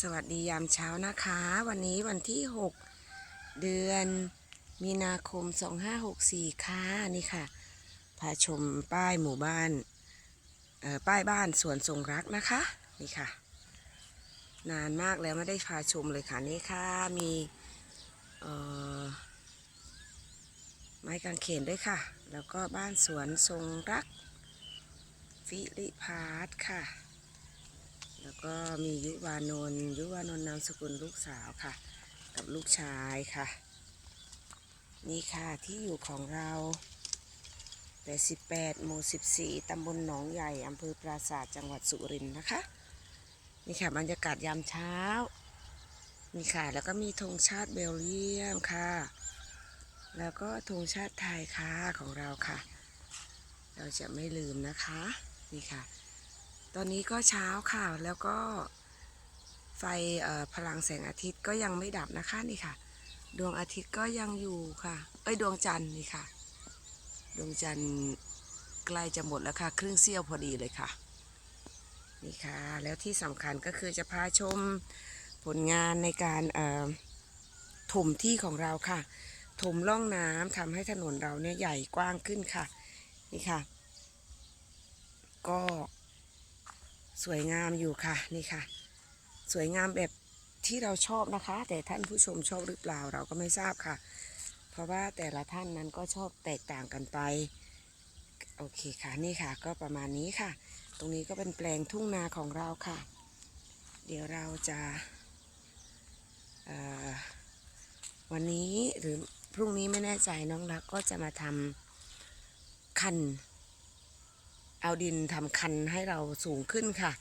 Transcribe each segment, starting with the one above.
สวัสดียามเช้านะคะ วันนี้วันที่ 6 เดือนมีนาคม 2564 ค่ะ นี่ค่ะ พาชมป้ายหมู่บ้านเอ่อป้ายบ้านสวนทรงรักนะคะ นี่ค่ะ นานมากแล้วไม่ได้พาชมเลยค่ะ นี่ค่ะ มีเอ่อไม้กางเขนด้วยค่ะ แล้วก็บ้านสวนทรงรักฟิลิพาร์ทค่ะ แล้วก็มียุวานนท์ยุวานนท์นามสกุลลูกสาวค่ะ กับลูกชายค่ะ นี่ค่ะที่อยู่ของเรา 88หมู่14 ตำบลหนองใหญ่ อำเภอปราสาทจังหวัดสุรินทร์นะคะ นี่ค่ะบรรยากาศยามเช้า นี่ค่ะ แล้วก็มีธงชาติเบลเยียมค่ะ แล้วก็ธงชาติไทยค่ะของเราค่ะ เราจะไม่ลืมนะคะ นี่ค่ะ ตอนนี้ก็เช้าค่ะแล้วก็ไฟพลังแสงอาทิตย์ก็ยังไม่ดับนะคะนี่ค่ะ ดวงอาทิตย์ก็ยังอยู่ค่ะ เอ้ยดวงจันทร์นี่ค่ะ ดวงจันทร์ใกล้จะหมดแล้วค่ะ ครึ่งเสี้ยวพอดีเลยค่ะ นี่ค่ะ แล้วที่สำคัญก็คือจะพาชมผลงานในการถมที่ของเราค่ะ ถมร่องน้ำทำให้ถนนเราเนี่ยใหญ่กว้างขึ้นค่ะ นี่ค่ะ ก็ สวยงามอยู่ค่ะนี่ค่ะ สวยงามแบบที่เราชอบนะคะ แต่ท่านผู้ชมชอบหรือเปล่าเราก็ไม่ทราบค่ะ เพราะว่าแต่ละท่านนั้นก็ชอบแตกต่างกันไป โอเคค่ะนี่ค่ะ ก็ประมาณนี้ค่ะ ตรงนี้ก็เป็นแปลงทุ่งนาของเราค่ะ เดี๋ยวเราจะวันนี้หรือพรุ่งนี้ไม่แน่ใจน้องรักก็จะมาทำคัน เอาดินทำคันให้เราสูงขึ้นค่ะ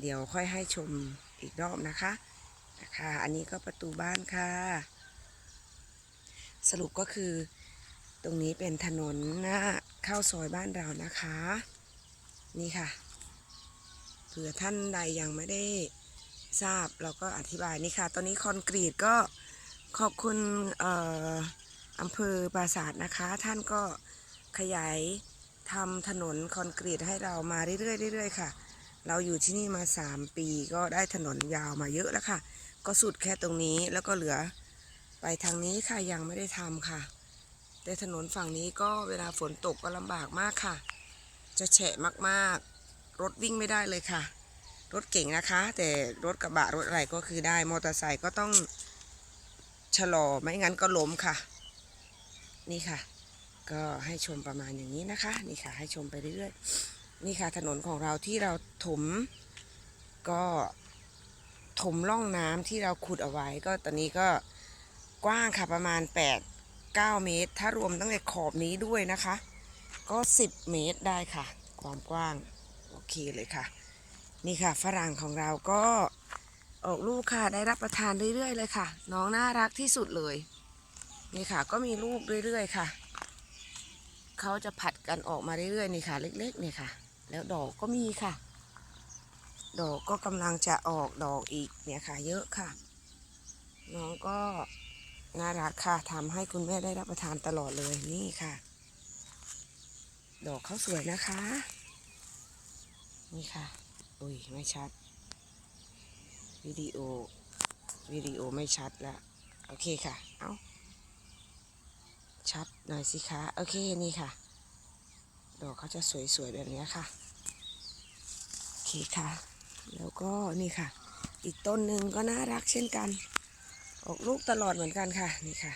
เดี๋ยวค่อยให้ชมอีกรอบนะคะนะคะอันนี้ก็ประตูบ้านค่ะ สรุปก็คือ ตรงนี้เป็นถนนหน้าเข้าซอยบ้านเรานะคะ นี่ค่ะเผื่อท่านใดยังไม่ได้ทราบเราก็อธิบายนี่ค่ะ ตอนนี้คอนกรีตก็ขอบคุณอออำเภอปราสาทนะคะ ท่านก็ขยาย ทำถนนคอนกรีตให้เรามาเรื่อยๆเรื่อยๆค่ะ เราอยู่ที่นี่มา 3 ปีก็ได้ถนนยาวมาเยอะแล้วค่ะ ก็สุดแค่ตรงนี้แล้วก็เหลือไปทางนี้ค่ะยังไม่ได้ทำค่ะ แต่ถนนฝั่งนี้ก็เวลาฝนตกก็ลำบากมากค่ะ จะแฉะมากๆ รถวิ่งไม่ได้เลยค่ะ รถเก่งนะคะ แต่รถกระบะรถอะไรก็คือได้มอเตอร์ไซค์ก็ต้องชะลอไม่งั้นก็ล้มค่ะ นี่ค่ะ ก็ให้ชมประมาณอย่างนี้นะคะ นี่ค่ะให้ชมไปเรื่อยๆ นี่ค่ะถนนของเราที่เราถมก็ถมร่องน้ำที่เราขุดเอาไว้ ก็ตอนนี้ก็กว้างค่ะประมาณ 8 9 เมตร ถ้ารวมตั้งแต่ขอบนี้ด้วยนะคะ ก็ 10 เมตรได้ค่ะ ความกว้างโอเคเลยค่ะ นี่ค่ะฝรั่งของเราก็ออกลูกค่ะได้รับประทานเรื่อยๆเลยค่ะ น้องน่ารักที่สุดเลย นี่ค่ะก็มีลูกเรื่อยๆค่ะ เขาจะผัดกันออกมาเรื่อยๆนี่ค่ะ เล็กๆนี่ค่ะ แล้วดอกก็มีค่ะ ดอกก็กำลังจะออกดอกอีกเนี่ยค่ะ เยอะค่ะ น้องก็น่ารักค่ะทำให้คุณแม่ได้รับประทานตลอดเลยนี่ค่ะ ดอกเขาสวยนะคะ นี่ค่ะ อุ้ยไม่ชัด วิดีโอวิดีโอไม่ชัดแล้วโอเคค่ะ เอา ชัดหน่อยสิคะโอเคนี่ค่ะ ดอกเขาจะสวยๆแบบนี้ค่ะโอเคค่ะ แล้วก็นี่ค่ะ อีกต้นหนึ่งก็น่ารักเช่นกัน ออกลูกตลอดเหมือนกันค่ะนี่ค่ะ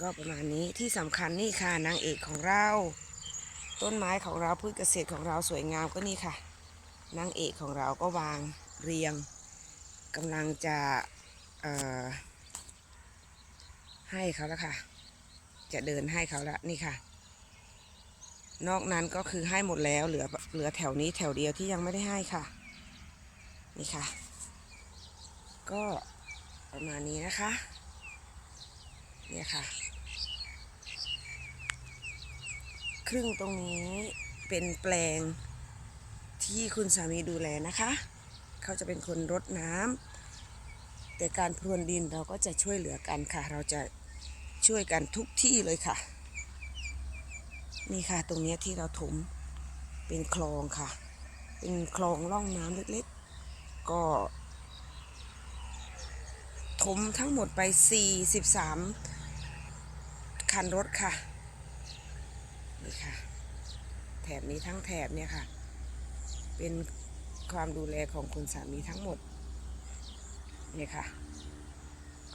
ก็ประมาณนี้ที่สำคัญนี่ค่ะนางเอกของเรา ต้นไม้ของเราพืชเกษตรของเราสวยงามก็นี่ค่ะนางเอกของเราก็วางเรียงกำลังจะให้เขาแล้วค่ะ จะเดินให้เขาละนี่ค่ะ นอกนั้นก็คือให้หมดแล้วเหลือเหลือแถวนี้แถวเดียวที่ยังไม่ได้ให้ค่ะ นี่ค่ะ ก็ประมาณนี้นะคะ เนี่ยค่ะ ครึ่งตรงนี้เป็นแปลงที่คุณสามีดูแลนะคะ เขาจะเป็นคนรดน้ำแต่การพรวนดินเราก็จะช่วยเหลือกันค่ะ เราจะ ช่วยกันทุกที่เลยค่ะ นี่ค่ะตรงนี้ที่เราถมเป็นคลองค่ะ เป็นคลองร่องน้ำเล็กก็ถมทั้งหมดไป 43 คันรถค่ะ นี่ค่ะ แถบนี้ทั้งแถบเนี่ยค่ะ เป็นความดูแลของคุณสามีทั้งหมด นี่ค่ะ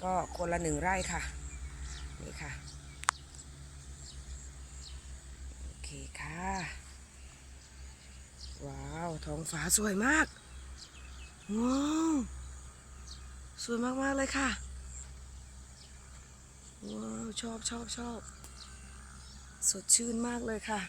ก็คนละหนึ่งไร่ค่ะ นี่ค่ะ โอเคค่ะ ว้าว ท้องฟ้าสวยมากว้าวสวยมาก ๆ เลยค่ะ ว้าว ชอบชอบชอบ สดชื่นมากเลยค่ะ